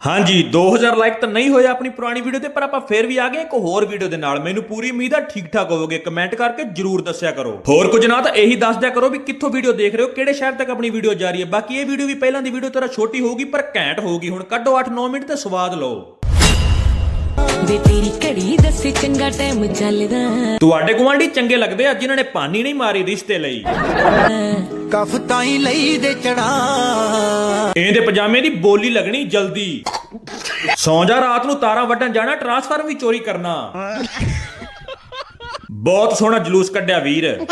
ਹਾਂਜੀ 2000 ਲਾਈਕ ਤਾਂ ਨਹੀਂ ਹੋਏ ਆਪਣੀ ਪੁਰਾਣੀ ਵੀਡੀਓ ਤੇ ਪਰ ਆਪਾਂ ਫੇਰ ਵੀ ਆ ਗਏ ਇੱਕ ਹੋਰ ਵੀਡੀਓ ਦੇ ਨਾਲ। ਮੈਨੂੰ ਪੂਰੀ ਉਮੀਦ ਆ ਠੀਕ ਠਾਕ ਹੋਵੋਗੇ। ਕਮੈਂਟ ਕਰਕੇ ਜਰੂਰ ਦੱਸਿਆ ਕਰੋ। ਹੋਰ ਕੁਝ ਨਾ ਤਾਂ ਇਹੀ ਦੱਸ ਦਿਆ ਕਰੋ ਵੀ ਕਿੱਥੋਂ ਵੀਡੀਓ ਦੇਖ ਰਹੇ ਹੋ ਕਿਹੜੇ ਸ਼ਹਿਰ ਤੱਕ ਆਪਣੀ ਵੀਡੀਓ ਜਾ ਰਹੀ ਹੈ। ਬਾਕੀ ਇਹ ਵੀਡੀਓ ਵੀ ਪਹਿਲਾਂ ਦੀ ਵੀਡੀਓ ਤਰ੍ਹਾਂ ਛੋਟੀ ਹੋਊਗੀ ਪਰ ਘੈਂਟ ਹੋਊਗੀ। ਹੁਣ ਕੱਢੋ 8-9 ਮਿੰਟ ਤੇ ਸਵਾਦ ਲਓ। ਵੇ ਤੇਰੀ ਘੜੀ ਦੱਸੇ ਚੰਗਾ ਟਾਈਮ ਚੱਲਦਾ। ਤੁਹਾਡੇ ਗੁਆਂਢੀ ਚੰਗੇ ਲੱਗਦੇ ਆ ਜਿਨ੍ਹਾਂ ਨੇ ਪਾਣੀ ਨਹੀਂ ਮਾਰੀ ਰਿਸ਼ਤੇ ਲਈ। ਕਫ ਤਾਈ ਲਈ ਦੇ ਚੜਾ। ਇਹਦੇ ਪਜਾਮੇ ਦੀ ਬੋਲੀ ਲੱਗਣੀ ਜਲਦੀ। ਸੌਂ ਜਾ ਰਾਤ ਨੂੰ ਤਾਰਾਂ ਵੱਢਣ ਜਾਣਾ ਟਰਾਂਸਫਾਰਮ ਵੀ ਚੋਰੀ ਕਰਨਾ। ਬਹੁਤ ਸੋਹਣਾ ਜਲੂਸ ਕੱਢਿਆ ਵੀਰ।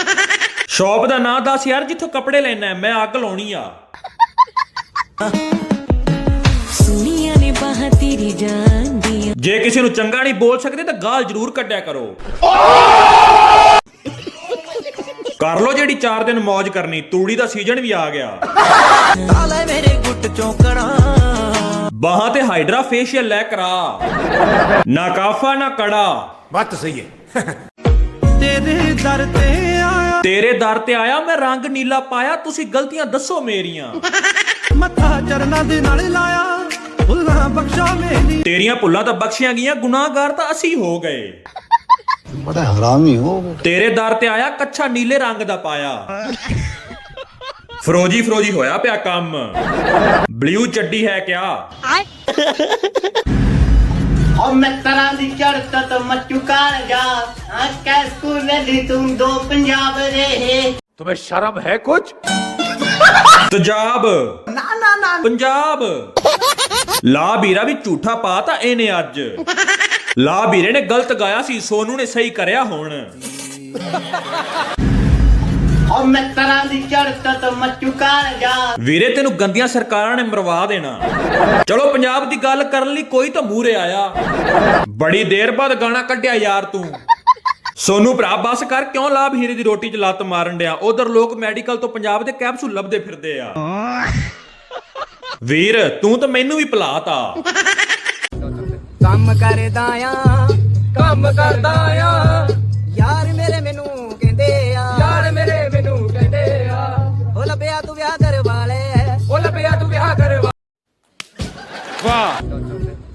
ਸ਼ਾਪ ਦਾ ਨਾਂ ਦੱਸ ਯਾਰ ਜਿੱਥੋਂ ਕੱਪੜੇ ਲੈਣਾ ਮੈਂ ਅੱਗ ਲਾਉਣੀ ਆ। ਸੁਨੀਆਂ ਨੇ ਬਾਹਾਂ ਤੇਰੀ ਜਾਨ ਦੀਆਂ। ਜੇ ਕਿਸੇ ਨੂੰ ਚੰਗਾ ਨਹੀਂ ਬੋਲ ਸਕਦੇ ਤਾਂ ਗਾਲ ਜ਼ਰੂਰ ਕੱਢਿਆ ਕਰੋ। ਕਰ ਲੋ ਜਿਹੜੀ 4 ਦਿਨ ਮौज ਕਰਨੀ ਤੂੜੀ ਦਾ ਸੀਜ਼ਨ ਵੀ ਆ ਗਿਆ। ਕਾਲੇ ਮੇਰੇ ਗੁੱਟ ਚੋਂ ਕਣਾ ਬਾਹਾਂ ਤੇ ਹਾਈਡਰਾ ਫੇਸ਼ੀਅਲ ਲੈ ਕਰਾ। ਨਾ ਕਾਫਾ ਨਾ ਕੜਾ। ਬੱਤ ਸਹੀ ਹੈ। ਤੇਰੇ ਦਰ ਤੇ ਆਇਆ। ਤੇਰੇ ਦਰ ਤੇ ਆਇਆ ਮੈਂ ਰੰਗ ਨੀਲਾ ਪਾਇਆ ਤੁਸੀਂ ਗਲਤੀਆਂ ਦੱਸੋ ਮੇਰੀਆਂ। ਮੱਥਾ ਚਰਨਾਂ ਦੇ ਨਾਲ ਲਾਇਆ ਭੁੱਲਾਂ ਬਖਸ਼ਾ ਮੇਰੀ। ਤੇਰੀਆਂ ਭੁੱਲਾਂ ਤਾਂ ਬਖਸ਼ੀਆਂ ਗਈਆਂ ਗੁਨਾਹਗਾਰ ਤਾਂ ਅਸੀਂ ਹੋ ਗਏ। बड़ा हरामी हो वो। ਤੇਰੇ ਦਰ ਤੇ ਆਇਆ ਕੱਛਾ ਨੀਲੇ ਰੰਗ ਦਾ ਪਾਇਆ ਫਰੋਜੀ ਫਰੋਜੀ ਹੋਇਆ ਪਿਆ ਕੰਮ ਬਲੂ ਚੱਡੀ ਹੈ ਕਿਆ और मैं तरह दी चढ़ता तो मचू कार जा हाँ कैस स्कूल दी तुम दो पंजाब रहे तुम्हें शर्म है कुछ ਤਜਾਬ ਨਾ ਨਾ ਨਾ ਪੰਜਾਬ ਲਾ ਵੀਰਾ ਵੀ ਝੂਠਾ ਪਾਤਾ ਇਹਨੇ ਅੱਜ ਲਾ ਵੀਰੇ ਨੇ ਗਲਤ ਗਾਇਆ ਸੀ ਸੋਨੂ ਨੇ ਸਹੀ ਕਰਿਆ ਹੁਣ। ਓ ਮੈਂ ਤਰਾਂ ਦੀ ਚੜਤ ਮੱਚੂ ਕਾਲ ਜਾ। ਵੀਰੇ ਤੈਨੂੰ ਗੰਦੀਆਂ ਸਰਕਾਰਾਂ ਨੇ ਮਰਵਾ ਦੇਣਾ। ਚਲੋ ਪੰਜਾਬ ਦੀ ਗੱਲ ਕਰਨ ਲਈ ਕੋਈ ਤਾਂ ਮੂਰੇ ਆਇਆ। ਬੜੀ ਦੇਰ ਬਾਅਦ ਗਾਣਾ ਕੱਢਿਆ ਯਾਰ ਤੂੰ। ਸੋਨੂ ਭਰਾ ਬਸ ਕਰ ਕਿਉਂ ਲਾਭ ਹੀਰੇ ਦੀ ਰੋਟੀ 'ਚ ਲੱਤ ਮਾਰਨ ਡਿਆ? ਉਧਰ ਲੋਕ ਮੈਡੀਕਲ ਤੋਂ ਪੰਜਾਬ ਦੇ ਕੈਪਸੂਲ ਲੱਭਦੇ ਫਿਰਦੇ ਆ। ਵੀਰ ਤੂੰ ਤਾਂ ਮੈਨੂੰ ਵੀ ਭੁਲਾਤਾ। ਕੰਮ ਕਰਦਾ ਆ ਕੰਮ ਕਰਦਾ ਆ। ਯਾਰ ਮੇਰੇ ਮੈਨੂੰ ਕਹਿੰਦੇ ਆ। ਯਾਰ ਮੇਰੇ ਮੈਨੂੰ ਕਹਿੰਦੇ ਆ। ਉਹ ਲੱਭਿਆ ਤੂੰ ਵਿਆਹ ਕਰਵਾ ਲੈ ਉਹ ਲੱਭਿਆ ਤੂੰ ਵਿਆਹ ਕਰਵਾ ਵਾਹ।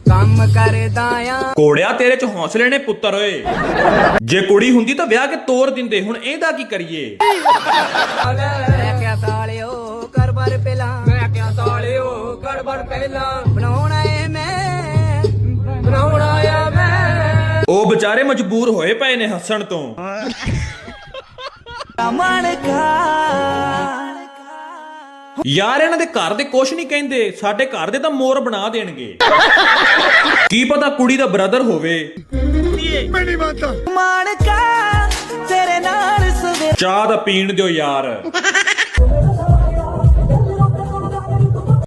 ਕੰਮ ਕਰਦਾ ਆ। ਕੋੜਿਆ ਤੇਰੇ 'ਚ ਹੌਸਲੇ ਨੇ ਪੁੱਤਰ ਓਏ। ਜੇ ਕੁੜੀ ਹੁੰਦੀ ਤਾਂ ਵਿਆਹ ਕੇ ਤੋਰ ਦਿੰਦੇ ਹੁਣ ਇਹਦਾ ਕੀ ਕਰੀਏ? ਮੈਂ ਕਿਹਾ ਸਾਲਿਓ ਕਰਬਰ ਪਹਿਲਾਂ। ਮੈਂ ਕਿਹਾ ਸਾਲਿਓ ਕਰਬਰ ਪਹਿਲਾਂ। ਉਹ ਵਿਚਾਰੇ ਮਜਬੂਰ ਹੋਏ ਪਏ ਨੇ ਹੱਸਣ ਤੋਂ। ਯਾਰ, ਇਹਨਾਂ ਦੇ ਘਰ ਦੇ ਕੁਛ ਨਹੀਂ ਕਹਿੰਦੇ। ਸਾਡੇ ਘਰ ਦੇ ਤਾਂ ਮੋਰ ਬਣਾ ਦੇਣਗੇ। ਕੀ ਪਤਾ ਕੁੜੀ ਦਾ ਬ੍ਰਦਰ ਹੋਵੇ। ਮਾਣਕਾ ਤੇਰੇ ਨਾਲ ਸਵੇ ਚਾਹ ਦਾ ਪੀਣ ਦਿਓ ਯਾਰ।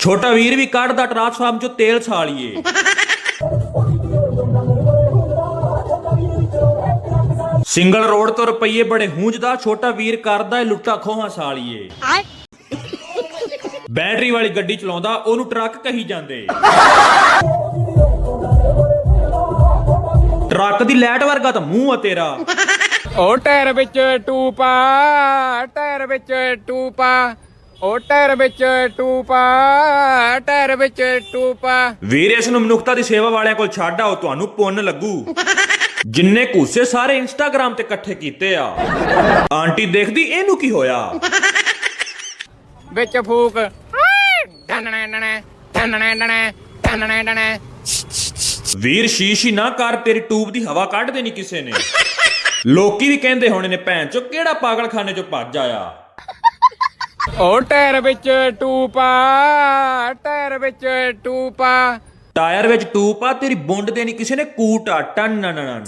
ਛੋਟਾ ਵੀਰ ਵੀ ਕੱਢਦਾ ਟਰਾਂਸਫਾਰਮ ਚੋਂ ਤੇਲ ਛਾਲੀਏ ਸਿੰਗਲ ਰੋਡ ਤੋਂ ਰੁਪਈਏ ਬੜੇ ਹੂੰਜਦਾ ਛੋਟਾ ਵੀਰ ਕਰਦਾ ਏ ਲੁੱਟਾ ਖੋਹਾਂ ਸਾਲੀਏ। ਬੈਟਰੀ ਵਾਲੀ ਗੱਡੀ ਚਲਾਉਂਦਾ ਉਹਨੂੰ ਟਰੱਕ ਕਹੀ ਜਾਂਦੇ। ਟਰੱਕ ਦੀ ਲਾਈਟ ਵਰਗਾ ਤਾਂ ਮੂੰਹ ਆ ਤੇਰਾ। ਉਹ ਟਾਇਰ ਵਿੱਚ ਟੂਪਾ ਟਾਇਰ ਵਿੱਚ ਟੂਪਾ ਉਹ ਟਾਇਰ ਵਿੱਚ ਟੂਪਾ ਟਾਇਰ ਵਿੱਚ ਟੂਪਾ। ਵੀਰ ਇਸ ਨੂੰ ਮਨੁੱਖਤਾ ਦੀ ਸੇਵਾ ਵਾਲਿਆਂ ਕੋਲ ਛੱਡ ਆਓ ਤੁਹਾਨੂੰ ਪੁੰਨ ਲੱਗੂ। ਜਿੰਨੇ ਕੂਸੇ ਸਾਰੇ ਇੰਸਟਾਗ੍ਰam ਤੇ ਇਕੱਠੇ ਕੀਤੇ ਆ। ਆਂਟੀ ਦੇਖਦੀ ਇਹਨੂੰ ਕੀ ਹੋਇਆ? ਵਿੱਚ ਫੂਕ। ਡਨਣੇ ਡਣੇ ਡਨਣੇ ਡਣੇ ਡਨਣੇ ਡਣੇ ਵੀਰ ਸ਼ੀਸ਼ੀ ਨਾ ਕਰ ਤੇਰੀ ਟੂਬ ਦੀ ਹਵਾ ਕੱਢ ਦੇਣੀ ਕਿਸੇ ਨੇ। ਲੋਕੀ ਵੀ ਕਹਿੰਦੇ ਹੋਣੇ ਨੇ ਭੈਣ ਚੋ ਕਿਹੜਾ ਪਾਗਲਖਾਨੇ ਚੋਂ ਭੱਜ ਆਇਆ? ਉਹ ਟਾਇਰ ਵਿੱਚ ਟੂਪਾ ਟਾਇਰ ਵਿੱਚ ਟੂਪਾ। ਟਾਇਰ ਵਿੱਚ ਟੂਬ ਆ ਤੇਰੀ ਬੁੰਡ ਤੇ ਨਹੀਂ ਕਿਸੇ ਨੇ ਕੂਟਾ ਟਨ ਨਨ ਨਨ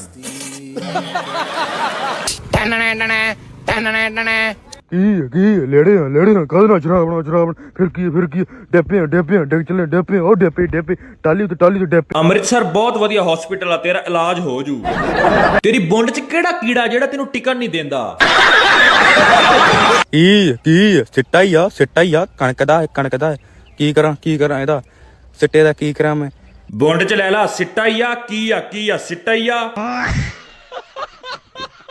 ਡਨਣੇ ਡਣੇ ਡਨਣੇ ਡਣੇ ਕੀ ਹੈ, ਕੀ ਹੈ? ਲੇੜੇ ਆ ਲੇੜੇ ਆ ਕਾਹਦੇ ਨਾਲ ਸ਼ਰਾਬ ਨਾਲ? ਫਿਰ ਕੀ ਫਿਰ ਕੀ? ਆ ਡੱਬੇ ਆ ਡਿੱਗ ਚੱਲੇ ਡੱਬੇ ਆ, ਉਹ ਡੱਬੇ ਡੱਬੇ ਟਾਲੀ ਤੇ ਟਾਲੀ ਤੇ ਡੱਬੇ ਅੰਮ੍ਰਿਤਸਰ ਬਹੁਤ ਵਧੀਆ ਹਸਪੀਟਲ ਆ ਤੇਰਾ ਇਲਾਜ ਹੋ ਜੂ। ਤੇਰੀ ਬੁੰਡ 'ਚ ਕਿਹੜਾ ਕੀੜਾ ਜਿਹੜਾ ਤੈਨੂੰ ਟਿਕਣ ਨਹੀਂ ਦਿੰਦਾ? ਕੀ ਕੀ? ਸਿੱਟਾ ਹੀ ਆ ਸਿੱਟਾ ਹੀ ਆ। ਕਣਕ ਦਾ ਕਣਕ ਦਾ ਕੀ ਕਰਾਂ ਕੀ ਕਰਾਂ ਇਹਦਾ? ਸਿੱਟੇ ਦਾ ਕੀ ਕਰਾਂ ਮੈਂ? ਬੁੰਡ 'ਚ ਲੈ ਲਾ ਸਿੱਟਾ ਹੀ ਆ ਕੀ ਆ ਕੀ ਆ ਸਿੱਟਾ ਹੀ ਆ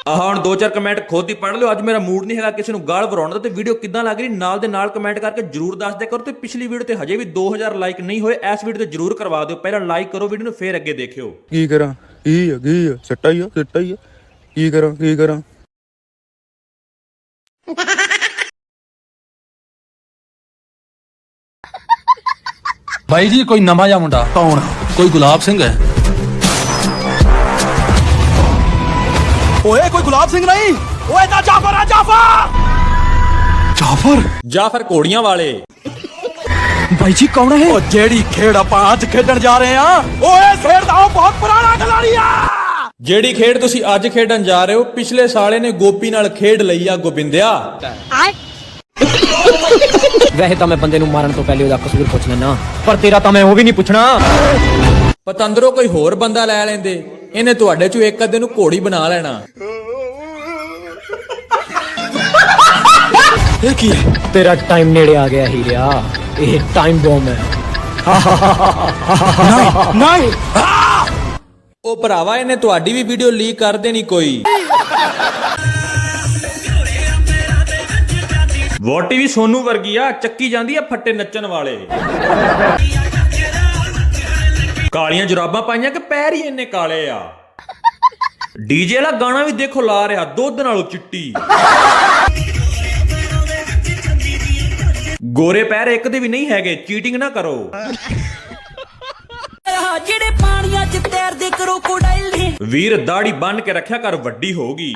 ਆਹ ਹੁਣ ਦੋ ਚਾਰ ਕਮੈਂਟ ਖੁਦ ਹੀ ਪੜ੍ਹ ਲਿਓ, ਅੱਜ ਮੇਰਾ ਮੂਡ ਨਹੀਂ ਹੈਗਾ ਕਿਸੇ ਨੂੰ ਗਾਲ ਵਰਾਉਣ ਦਾ, ਤੇ ਵੀਡੀਓ ਕਿੱਦਾਂ ਲੱਗ ਰਹੀ? ਨਾਲ ਦੇ ਨਾਲ ਕਮੈਂਟ ਕਰਕੇ ਜਰੂਰ ਦੱਸ ਦਿਆ ਕਰੋ, ਤੇ ਪਿਛਲੀ ਵੀਡੀਓ ਤੇ ਹਜੇ ਵੀ 2000 ਲਾਈਕ ਨਹੀਂ ਹੋਏ, ਇਸ ਵੀਡੀਓ ਤੇ ਜਰੂਰ ਕਰਵਾ ਦਿਓ। ਪਹਿਲਾਂ ਲਾਈਕ ਕਰੋ ਵੀਡੀਓ ਨੂੰ, ਫੇਰ ਅੱਗੇ ਦੇਖਿਓ। ਕੀ ਕਰਾਂ? ਕੀ ਆ ਕੀ ਆ? ਸਿੱਟਾ ਹੀ ਆ ਸਿੱਟਾ ਹੀ ਆ ਕੀ ਕਰਾਂ ਕੀ ਕਰਾਂ? ਬਾਈ ਜੀ ਕੋਈ ਨਵਾਂ ਜਿਹਾ ਮੁੰਡਾ? ਕੌਣ? ਕੋਈ ਗੁਲਾਬ ਸਿੰਘ ਹੈ? ਓਏ ਕੋਈ ਗੁਲਾਬ ਸਿੰਘ ਨਹੀਂ? ਓਏ ਤਾਂ ਜਾਫਰ ਆ ਜਾਫਰ! ਜਾਫਰ? ਜਾਂ ਫਿਰ ਘੋੜੀਆਂ ਵਾਲੇ। ਬਾਈ ਜੀ ਕੌਣ ਹੈ ਉਹ ਜਿਹੜੀ ਖੇਡ ਆਪਾਂ ਅੱਜ ਖੇਡਣ ਜਾ ਰਹੇ ਆ ਓਏ ਖੇਡ ਦਾ ਉਹ ਬਹੁਤ ਪੁਰਾਣਾ ਖਿਡਾਰੀ ਆ! ਜਿਹੜੀ ਖੇਡ ਤੁਸੀਂ ਅੱਜ ਖੇਡਣ ਜਾ ਰਹੇ ਹੋ ਪਿਛਲੇ ਸਾਲੇ ਨੇ ਗੋਪੀ ਨਾਲ ਖੇਡ ਲਈ ਆ ਗੋਬਿੰਦਿਆ। ਵੈਸੇ ਤਾਂ ਮੈਂ ਬੰਦੇ ਨੂੰ ਮਾਰਨ ਤੋਂ ਪਹਿਲੇ ਉਹਦਾ ਕਸੂਰ ਪੁੱਛ ਲੈਣਾ ਪਰ ਤੇਰਾ ਤਾਂ ਮੈਂ ਉਹ ਵੀ ਨਹੀਂ ਪੁੱਛਣਾ। ਪਤੰਦਰੋਂ ਕੋਈ ਹੋਰ ਬੰਦਾ ਲੈ ਲੈਂਦੇ। ਇਹਨੇ ਤੁਹਾਡੇ ਚੋਂ ਇੱਕ ਅੱਧੇ ਨੂੰ ਘੋੜੀ ਬਣਾ ਲੈਣਾ। ਇਹ ਕੀ ਹੈ? ਤੇਰਾ ਟਾਈਮ ਨੇੜੇ ਆ ਗਿਆ ਹੀਰਿਆ ਇਹ ਟਾਈਮ ਬੋਮ ਹੈ। ਨਹੀਂ ਉਹ ਭਰਾਵਾ ਇਹਨੇ ਤੁਹਾਡੀ ਵੀ ਵੀਡੀਓ ਲੀਕ ਕਰ ਦੇਣੀ ਕੋਈ। ਵੋਟੀ ਵੀ ਸੋਨੂ ਵਰਗੀ ਆ ਚੱਕੀ ਜਾਂਦੀ ਆ ਫੱਟੇ ਨੱਚਣ ਵਾਲੇ। ਕਾਲੀਆਂ ਜੁਰਾਬਾਂ ਪਾਈਆਂ ਕਿ ਪੈਰ ਹੀ ਇੰਨੇ ਕਾਲੇ ਆ। ਡੀਜੇ ਵਾਲਾ ਗਾਣਾ ਵੀ ਦੇਖੋ ਲਾ ਰਿਹਾ ਦੁੱਧ ਨਾਲੋਂ ਚਿੱਟੀ। ਗੋਰੇ ਪੈਰ ਇੱਕ ਦੇ ਵੀ ਨਹੀਂ ਹੈਗੇ ਚੀਟਿੰਗ ਨਾ ਕਰੋ। ਜਿਹੜੇ ਪਾਣੀਆਂ 'ਚ ਤੈਰਦੇ ਕਰੋਕੋਡਾਈਲ ਨੇ ਵੀਰ ਦਾੜੀ ਬੰਨ ਕੇ ਰੱਖਿਆ ਕਰ ਵੱਡੀ ਹੋਗੀ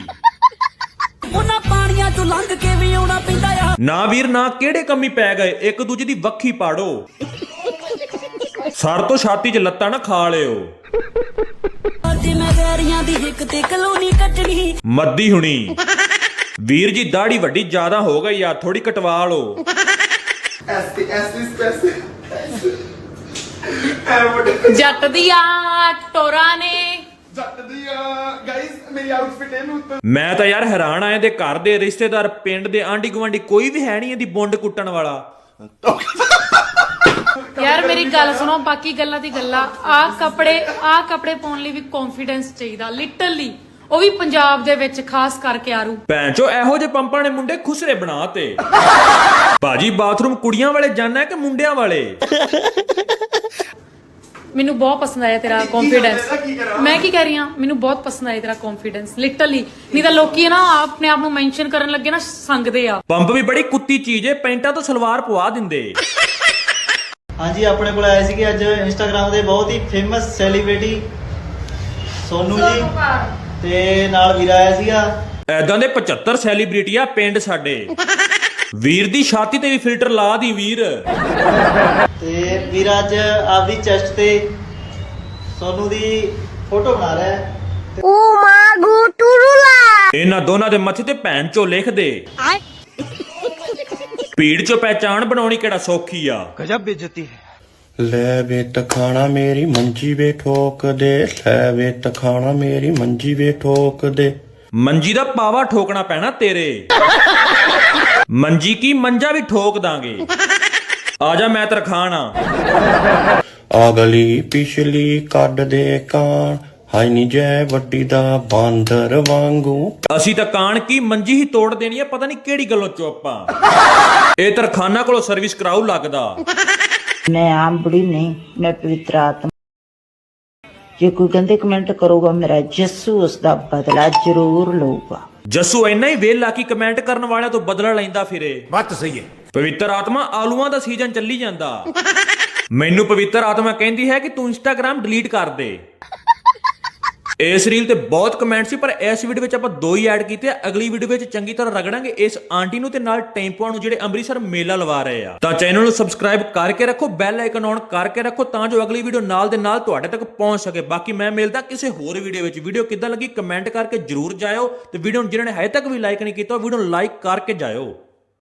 'ਚੋਂ ਲੰਘ ਕੇ ਵੀ ਆਉਣਾ ਪੈਂਦਾ ਆ। ਨਾ ਵੀਰ ਨਾ ਕਿਹੜੇ ਕੰਮੀ ਪੈ ਗਏ ਇੱਕ ਦੂਜੇ ਦੀ ਵੱਖੀ ਪਾੜੋ। ਸਰ ਤੋਂ ਛਾਤੀ 'ਚ ਲੱਤਾਂ ਨਾ ਖਾ ਲਿਓ। ਤੇ ਮੈਂ ਵੈਰੀਆਂ ਦੀ ਹਿੱਕ ਤੇ ਕਲੋਨੀ ਕੱਟਣੀ। ਮੱਦੀ ਹੁਣੀ। ਵੀਰ ਜੀ ਦਾੜੀ ਵੱਡੀ ਜ਼ਿਆਦਾ ਹੋ ਗਈ ਆ ਥੋੜੀ ਕਟਵਾ ਲਓ। ਜੱਟ ਦੀਆਂ ਟੋਰਾਂ ਨੇ। ਮੈਂ ਤਾਂ ਯਾਰ ਹੈਰਾਨ ਆ ਇਹਦੇ ਘਰ ਦੇ ਰਿਸ਼ਤੇਦਾਰ ਪਿੰਡ ਦੇ ਆਂਢੀ ਗੁਆਂਢੀ ਕੋਈ ਵੀ ਹੈ ਨਹੀਂ ਇਹਦੀ ਬੁੰਡ ਕੁੱਟਣ ਵਾਲਾ। ਯਾਰ ਮੇਰੀ ਗੱਲ ਸੁਣੋ ਬਾਕੀ ਗੱਲਾਂ ਦੀ ਗੱਲਾਂ। ਆ ਕੱਪੜੇ ਆ ਕੱਪੜੇ ਪਾਉਣ ਲਈ ਵੀ ਕੌਨਫੀਡੈਂਸ ਚਾਹੀਦਾ ਲਿਟਰਲੀ ਉਹ ਵੀ ਪੰਜਾਬ ਦੇ ਵਿੱਚ ਖਾਸ ਕਰਕੇ ਆਰੂ। ਭੈਂਚੋ ਇਹੋ ਜਿਹੇ ਪੰਪਾਂ ਨੇ ਮੁੰਡੇ ਖੁਸਰੇ ਬਣਾਤੇ ਭਾਜੀ ਬਾਥਰੂਮ ਕੁੜੀਆਂ ਵਾਲੇ ਜਾਣਾ ਕਿ ਮੁੰਡਿਆਂ ਵਾਲੇ? ਮੈਨੂੰ ਬਹੁਤ ਪਸੰਦ ਆਇਆ ਤੇਰਾ ਕੌਨਫੀਡੈਂਸ ਮੈਂ ਕੀ ਕਹਿ ਰਹੀ ਹਾਂ? ਮੈਨੂੰ ਬਹੁਤ ਪਸੰਦ ਆਇਆ ਤੇਰਾ ਕੌਨਫੀਡੈਂਸ ਲਿਟਰਲੀ ਨਹੀਂ ਤਾਂ ਲੋਕੀ ਨਾ ਆਪਣੇ ਆਪ ਨੂੰ ਮੈਂਸ਼ਨ ਕਰਨ ਲੱਗੇ ਨਾ ਸੰਗਦੇ ਆ। ਪੰਪ ਵੀ ਬੜੀ ਕੁੱਤੀ ਚੀਜ਼ ਏ ਪੈਂਟਾਂ ਤੋਂ ਸਲਵਾਰ ਪਵਾ ਦਿੰਦੇ। ਹਾਂਜੀ ਆਪਣੇ ਕੋਲ ਆਏ ਸੀਗੇ ਅੱਜ ਇੰਸਟਾਗ੍ਰam ਦੇ ਬਹੁਤ ਹੀ ਫੇਮਸ ਸੈਲੀਬ੍ਰਿਟੀ ਸੋਨੂ ਜੀ। ਤੇ ਨਾਲ ਵੀਰਾ ਆਇਆ ਸੀਗਾ। ਐਦਾਂ ਦੇ 75 ਸੈਲੀਬ੍ਰਿਟੀ ਆ ਪਿੰਡ ਸਾਡੇ। ਵੀਰ ਦੀ ਛਾਤੀ ਤੇ ਵੀ ਫਿਲਟਰ ਲਾ ਦੀ ਵੀਰ। ਤੇ ਵੀਰਾ ਅੱਜ ਆਪਦੀ ਚੈਸਟ ਤੇ ਸੋਨੂ ਦੀ ਫੋਟੋ ਬਣਾ ਰਿਹਾ ਹੈ। ਇਹਨਾਂ ਦੋਨਾਂ ਦੇ ਮੱਥੇ ਤੇ ਭੈਣ ਚੋ ਲਿਖ ਦੇ। ਭੀੜ ਚੋਂ ਪਹਿਚਾਣ ਬਣਾਉਣੀ ਕਿਹੜਾ ਸੌਖੀ ਆ। ਲੈ ਵੇ ਤਖਾਣਾ ਮੇਰੀ ਮੰਜੀ ਵੇ ਠੋਕ ਦੇ। ਲੈ ਵੇ ਤਖਾਣਾ ਮੇਰੀ ਮੰਜੀ ਵੇ ਠੋਕ ਦੇ। ਮੰਜੀ ਦਾ ਪਾਵਾ ਠੋਕਣਾ ਪੈਣਾ ਤੇਰੇ। ਮੰਜੀ ਕੀ ਮੰਜਾ ਵੀ ਠੋਕ ਦਾਂਗੇ। ਆ ਜਾ ਮੈਂ ਤਰਖਾਣਾ ਅਗਲੀ ਪਿਛਲੀ ਕੱਢ ਦੇ ਕਾਣ ਹਾਈ ਨੀ ਜੈ ਵੱਡੀ ਦਾ ਬਾਂਦਰ ਵਾਂਗੂ। ਅਸੀਂ ਤਾਂ ਕਾਣ ਕੀ ਮੰਜੀ ਹੀ ਤੋੜ ਦੇਣੀ ਆ ਪਤਾ ਨਹੀਂ ਕਿਹੜੀ ਗੱਲੋਂ ਚੁੱਪ ਆ। ਇਹ ਤਰਖਾਨਾ ਕੋਲੋਂ ਸਰਵਿਸ ਕਰਾਉ ਲੱਗਦਾ। ਮੈਂ ਆਮ ਬੁੜੀ ਨਹੀਂ ਮੈਂ ਪਵਿੱਤਰ ਆਤਮਾ ਜੇ ਕੋਈ ਗੰਦੇ ਕਮੈਂਟ ਕਰੋਗਾ ਮੇਰਾ ਜੱਸੂ ਉਸ ਦਾ ਬਦਲਾ ਜ਼ਰੂਰ ਲਊਗਾ। ਜੱਸੂ ਇੰਨਾ ਹੀ ਵੇਲਾ ਕਿ ਕਮੈਂਟ ਕਰਨ ਵਾਲਿਆਂ ਤੋਂ ਬਦਲਾ ਲੈਂਦਾ ਫਿਰੇ। ਬੱਤ ਸਹੀ ਹੈ। ਪਵਿੱਤਰ ਆਤਮਾ ਆਲੂਆਂ ਦਾ ਸੀਜ਼ਨ ਚੱਲੀ ਜਾਂਦਾ। ਮੈਨੂੰ ਪਵਿੱਤਰ ਆਤਮਾ ਕਹਿੰਦੀ ਹੈ ਕਿ ਤੂੰ ਇੰਸਟਾਗ੍ਰam ਡਿਲੀਟ ਕਰ ਦੇ। ਇਸ ਰੀਲ ਤੇ ਬਹੁਤ ਕਮੈਂਟ ਸੀ, ਪਰ ਇਸ ਵੀਡੀਓ ਵਿੱਚ ਆਪਾਂ ਦੋ ਹੀ ਐਡ ਕੀਤੇ ਆ। ਅਗਲੀ ਵੀਡੀਓ ਵਿੱਚ ਚੰਗੀ ਤਰ੍ਹਾਂ ਰਗੜਾਂਗੇ। ਇਸ ਆਂਟੀ ਨੂੰ ਤੇ ਨਾਲ ਟੈਂਪੂਆਂ ਨੂੰ ਜਿਹੜੇ ਅੰਮ੍ਰਿਤਸਰ ਮੇਲਾ ਲਵਾ ਰਹੇ ਆ। ਤਾਂ ਚੈਨਲ ਨੂੰ ਸਬਸਕ੍ਰਾਈਬ ਕਰਕੇ ਰੱਖੋ ਬੈਲ ਆਈਕਨ ਔਨ ਕਰਕੇ ਰੱਖੋ, ਤਾਂ ਜੋ ਅਗਲੀ ਵੀਡੀਓ ਨਾਲ ਦੇ ਨਾਲ ਤੁਹਾਡੇ ਤੱਕ ਪਹੁੰਚ ਸਕੇ। ਬਾਕੀ ਮੈਂ ਮਿਲਦਾ ਕਿਸੇ ਹੋਰ ਵੀਡੀਓ ਵਿੱਚ। ਵੀਡੀਓ ਕਿੱਦਾਂ ਲੱਗੀ ਕਮੈਂਟ ਕਰਕੇ ਜਰੂਰ ਜਾਇਓ। ਤੇ ਵੀਡੀਓ ਨੂੰ ਜਿਹਨਾਂ ਨੇ ਹਜੇ ਤੱਕ ਵੀ ਲਾਈਕ ਨਹੀਂ ਕੀਤਾ, ਉਹ ਵੀਡੀਓ ਨੂੰ ਲਾਈਕ ਕਰਕੇ ਜਾਇਓ।